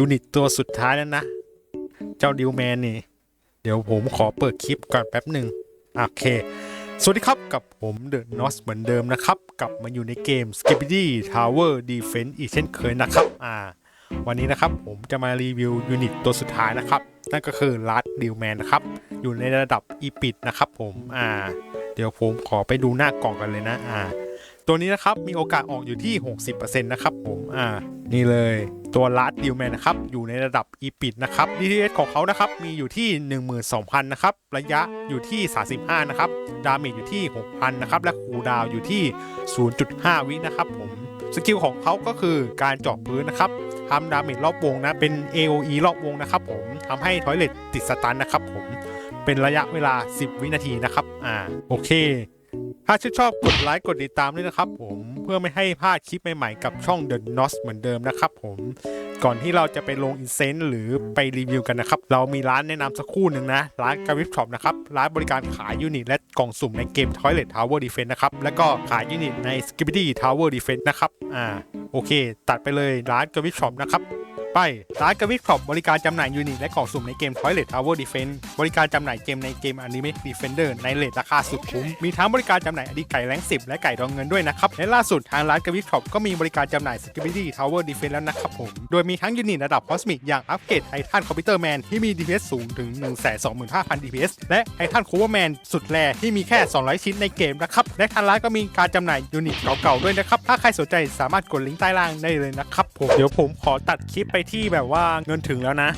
ยูนิตตัวสุดท้ายแล้วนะ เจ้าดิวแมนนี่ เดี๋ยวผมขอเปิดคลิปก่อนแป๊บหนึ่งโอเค สวัสดีครับกับผมเดอะนอสเหมือนเดิมนะครับ กลับมาอยู่ในเกม s k i p p y Tower Defense อีกเช่นเคยนะครับอ่าวันนี้นะครับผมจะมารีวิวยูนิตตัวสุดท้ายนะครับ นั่นก็คือ Last d e a l Man นะครับ อยู่ในระดับอีปิดนะครับผมอ่าเดี๋ยวผมขอไปดูหน้ากล่องกันเลยนะอ่า ตัวนี้นะครับมีโอกาสออกอยู่ที่ 60%นะครับผมอ่านี่เลยตัวลัดดิวแมนนะครับอยู่ในระดับอีปิดนะครับ DTS ของเขานะครับมีอยู่ที่ 12,000นะครับระยะอยู่ที่ 35นะครับดาเมจอยู่ที่ 6,000นะครับและคูดาวอยู่ที่ 0.5 วินะครับผมสกิลของเขาก็คือการเจาะพื้นนะครับทำดาเมจรอบวงนะเป็น AOE รอบวงนะครับผมทำให้ทอยเลตติดสตันนะครับผมเป็นระยะเวลา 10 วินาทีนะครับอ่าโอเค ถ้าชื่นชอบกดไลค์กดติดตามด้วยนะครับผมเพื่อไม่ให้พลาดคลิปใหม่ๆกับช่อง The n o s เหมือนเดิมนะครับผมก่อนที่เราจะไปลงอินเซนต์หรือไปรีวิวกันนะครับ เรามีร้านแนะนำสักคู่หนึ่งนะ ร้านกาวิฟช็อปนะครับ ร้านบริการขายยูนิตและกล่องสุ่มในเกม Toilet Tower Defense นะครับ แล้วก็ขายยูนิตใน s k i p p y Tower Defense นะครับ อ่า โอเค ตัดไปเลยร้านกาวิฟช็อปนะครับ ไปร้านกวิทครอบบริการจำหน่ายยูนิตและกล่องสุ่มในเกม Toilet Tower Defense บริการจำหน่ายเกมในเกม Anime Defender ในเลทราคาสุดคุ้ม มีทั้งบริการจำหน่ายอดีไก่แรงสิบและไก่ดองเงินด้วยนะครับ และล่าสุดทางร้านกวิทครอบก็มีบริการจำหน่าย Security Tower Defense แล้วนะครับผม โดยมีทั้งยูนิตระดับ Cosmic อย่างอัปเกรดไททันคอมพิวเตอร์แมนที่มี DPS สูงถึง 125,000 DPS และไททันคูเวอร์แมนสุดแรที่มีแค่ 200 ชิ้นในเกมนะครับและทางร้านก็มีการจำหน่ายยูนิตเก่าๆด้วยนะครับถ้าใครสนใจสามารถกดลิงก์ใต้ล่างได้เลยนะครับผมเดี๋ยวผมขอตัดคลิปไปที่แบบว่าเงินถึงแล้วนะ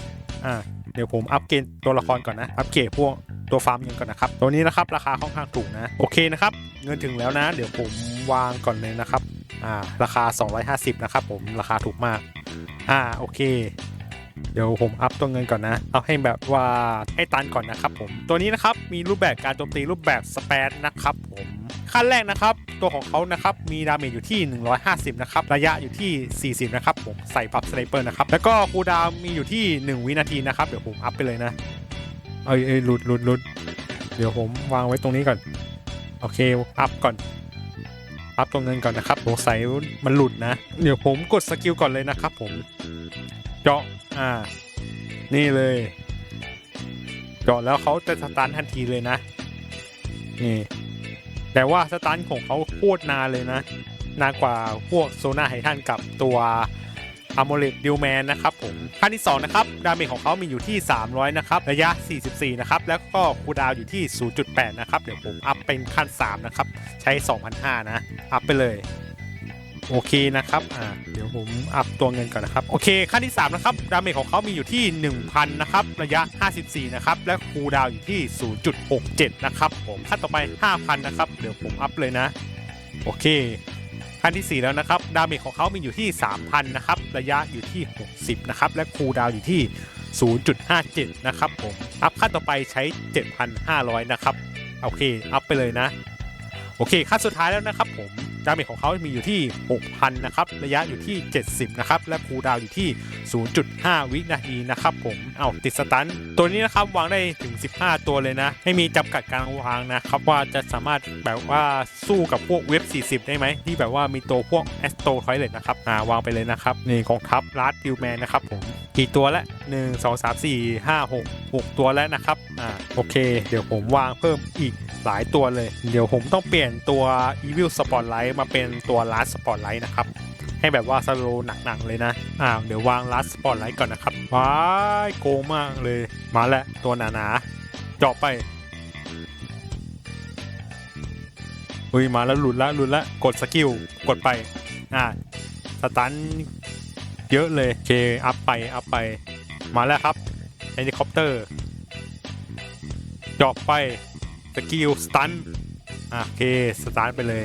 อ่า เดี๋ยวผมอัปเกรดตัวละครก่อนนะ อัปเกรดพวกตัวฟาร์มเงินก่อนนะครับ ตัวนี้นะครับราคาค่อนข้างถูกนะ โอเคนะครับ เงินถึงแล้วนะ เดี๋ยวผมวางก่อนเลยนะครับ อ่า ราคา 250 นะครับผม ราคาถูกมาก อ่า โอเค เดี๋ยวผมอัพตัวเงินก่อนนะ เอาให้แบบว่าให้ตันก่อนนะครับผม ตัวนี้นะครับมีรูปแบบการโจมตีรูปแบบสเปซนะครับผม ขั้นแรกนะครับ ตัวของเขานะครับมีดาเมจอยู่ที่ 150 นะครับ ระยะอยู่ที่ 40 นะครับผมใส่พับสไนเปอร์นะครับ แล้วก็คูดาวมีอยู่ที่ 1 วินาทีนะครับ เดี๋ยวผมอัพไปเลยนะเอ้ยเอ้ยหลุดหลุดหลุดเดี๋ยวผมวางไว้ตรงนี้ก่อน โอเค อัพก่อน อัพตัวเงินก่อนนะครับสงสัยมันหลุดนะ เดี๋ยวผมกดสกิลก่อนเลยนะครับผม เจาะ อ่า นี่เลย เจาะแล้วเขาจะสตาร์ททันทีเลยนะ นี่ แต่ว่าสตาร์ทของเขาโคตรนานเลยนะ นานกว่าพวกโซนาไฮทันกับตัวอะโมเลตดิวแมนนะครับผมขั้นที่ 2 นะครับ ดาเมจของเขามีอยู่ที่ 300 นะครับ ระยะ 44 นะครับ แล้วก็คูดาวอยู่ที่ 0.8 นะครับ เดี๋ยวผมอัพเป็นขั้น 3 นะครับ ใช้ 2,500 นะ อัพไปเลย โอเคนะครับอ่าเดี๋ยวผมอัพตัวเงินก่อนนะครับโอเคขั้นที่3นะครับดาเมจของเขามีอยู่ที่ 1,000นะครับระยะ 54นะครับและคูดาวอยู่ที่ 0.67นะครับผมขั้นต่อไป 5,000นะครับเดี๋ยวผมอัพเลยนะโอเคขั้นที่ 4 แล้วนะครับดาเมจของเขามีอยู่ที่ 3,000นะครับระยะอยู่ที่ 60นะครับและคูดาวอยู่ที่ 0.57นะครับผมอัพขั้นต่อไปใช้ 7,500นะครับโอเคอัพไปเลยนะ โอเคขั้นสุดท้ายแล้วนะครับผม ดาเมจของเขามีอยู่ที่ 6,000 นะครับ ระยะอยู่ที่ 70 นะครับ และคูดาวอยู่ที่ 0.5 วินาทีนะครับผม เอาติดสตัน ตัวนี้นะครับวางได้ถึง 15 ตัวเลยนะ ให้มีจำกัดการวางนะครับ ว่าจะสามารถแบบว่าสู้กับพวกเว็บ 40 ได้ไหม ที่แบบว่ามีตัวพวกแอสโตทอยเลตนะครับอ่าวางไปเลยนะครับนี่ของทัพลาร์ดดิวแมนนะครับผม กี่ตัวล้ว1 2 3 4 5 6 6 ตัวแล้วนะครับ โอเค เดี๋ยวผมวางเพิ่มอีกหลายตัวเลย เดี๋ยวผมต้องเปลี่ยนตัว Evil Spotlight มาเป็นตัว Last Spotlight นะครับ ให้แบบว่าสโลว์หนักๆเลยนะอ่าวเดี๋ยววาง Last Spotlight ก่อนนะครับว้ายโกงมากเลย มาแล้วตัวหนาๆเจาะไปอุ้ยมาแล้วหลุดแล้วหลุดแล้วกดสกิลกดไปอ่าสตันเยอะเลยเคอัพไปอัพไปมาแล้วครับเฮลิคอปเตอร์ จาะไปสกิลสตันโอเคสตาร์ทไปเลย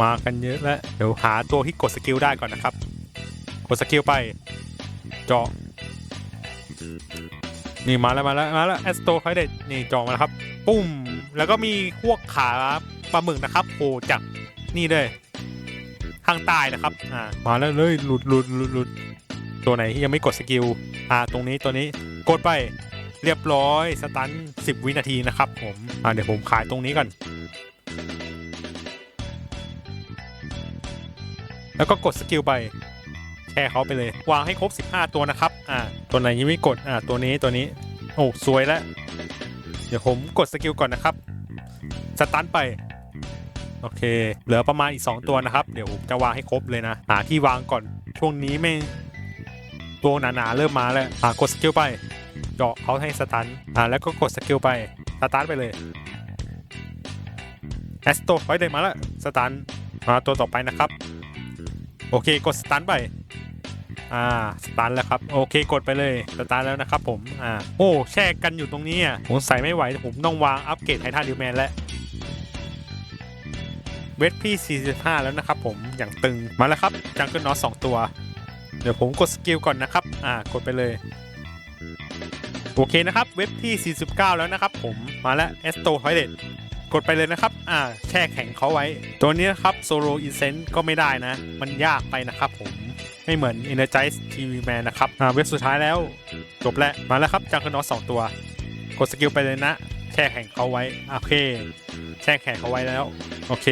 มากันเยอะแล้วเดี๋ยวหาตัวที่กดสกิลได้ก่อนนะครับ กดสกิลไป เจาะนี่มาแล้วมาแล้วมาแล้วแอสโตไฟเดนี่เจาะมาแล้วครับ ปุ้ม แล้วก็มีพวกขาปลาหมึกนะครับโผล่จากนี่เลยข้างใต้นะครับอ่ามาแล้วเลยหลุดหลุดหลุดหลุดตัวไหนที่ยังไม่กดสกิลอ่าตรงนี้ตัวนี้กดไป เรียบร้อย สตัน 10 วินาทีนะครับผมอ่าเดี๋ยวผมขายตรงนี้ก่อน แล้วก็กดสกิลไปแช่เขาไปเลย วางให้ครบ 15 ตัวนะครับ อ่า ตัวไหนยังไม่กด อ่า ตัวนี้ตัวนี้ โอ้ สวยแล้ว เดี๋ยวผมกดสกิลก่อนนะครับ สตันไป โอเค เหลือประมาณอีก 2 ตัวนะครับ เดี๋ยวผมจะวางให้ครบเลยนะ หาที่วางก่อน ช่วงนี้ไม่ ตัวหนาๆเริ่มมาแล้ว อ่ากดสกิลไป เจาะเขาให้สตันอ่าแล้วก็กดสกิลไปสตาร์ทไปเลยแอสโตไว้เดินมาแล้วสตันมาตัวต่อไปนะครับ โอเคกดสตันไปอ่าสตันแล้วครับโอเคกดไปเลยสตันแล้วนะครับผมอ่าโอ้แช่กันอยู่ตรงนี้อะผมใส่ไม่ไหวผมต้องวางอัปเกรดไททันดิวแมนแล้วเวทพี่ 45 แล้วนะครับผมอย่างตึงมาแล้วครับจังเกิลนอส2ตัว เดี๋ยวผมกดสกิลก่อนนะครับ อ่ากดไปเลย โอเคนะครับ เว็บที่ 49 แล้วนะครับ ผมมาแล้วเอสโตไฮเดกดไปเลยนะครับ อ่า แช่แข็งเขาไว้ ตัวนี้นะครับโซโลอินเซนต์ก็ไม่ได้นะ มันยากไปนะครับผม ไม่เหมือน Energize TV Man นะครับ อ่า เว็บสุดท้ายแล้ว จบแล้ว มาแล้วครับจังเกิลนอส2ตัว กดสกิลไปเลยนะ แช่แข็งเขาไว้ โอเค แช่แข็งเขาไว้แล้ว โอเค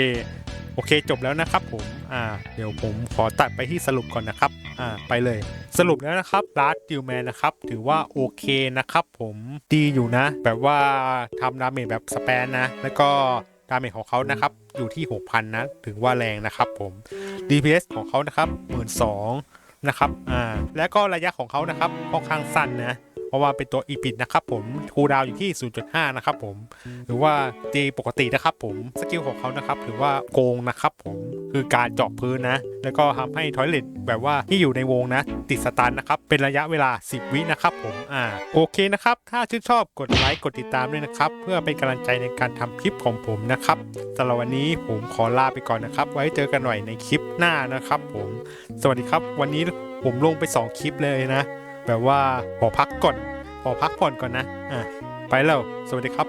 โอเคจบแล้วนะครับผมอ่าเดี๋ยวผมขอตัดไปที่สรุปก่อนนะครับอ่าไปเลย สรุปแล้วนะครับลาร์ดดิวแมนนะครับถือว่าโอเคนะครับผมดีอยู่นะ แบบว่าทำดาเมจแบบสแปนนะ แล้วก็ดาเมจของเขานะครับอยู่ที่ 6,000 นะ ถือว่าแรงนะครับผม DPS ของเขานะครับ 12,000นะครับอ่าแล้วก็ระยะของเขานะครับค่อนข้างสั้นนะ เพราะว่าเป็นตัวอีพิดนะครับผมคูดาวอยู่ที่ 0.5 นะครับผม หรือว่าตีปกตินะครับผม สกิลของเขานะครับถือว่าโกงนะครับผม คือการเจาะพื้นนะ แล้วก็ทำให้ทอยเลตแบบว่าที่อยู่ในวงนะ ติดสตันนะครับ เป็นระยะเวลา 10 วินะครับผม อ่า โอเคนะครับ ถ้าชื่นชอบกดไลค์กดติดตามด้วยนะครับ เพื่อเป็นกำลังใจในการทำคลิปของผมนะครับสำหรับวันนี้ผมขอลาไปก่อนนะครับ ไว้เจอกันหน่อยในคลิปหน้านะครับผม สวัสดีครับ วันนี้ผมลงไป 2 คลิปเลยนะ แบบว่าขอพักก่อนขอพักผ่อนก่อนนะอะไปแล้ว สวัสดีครับ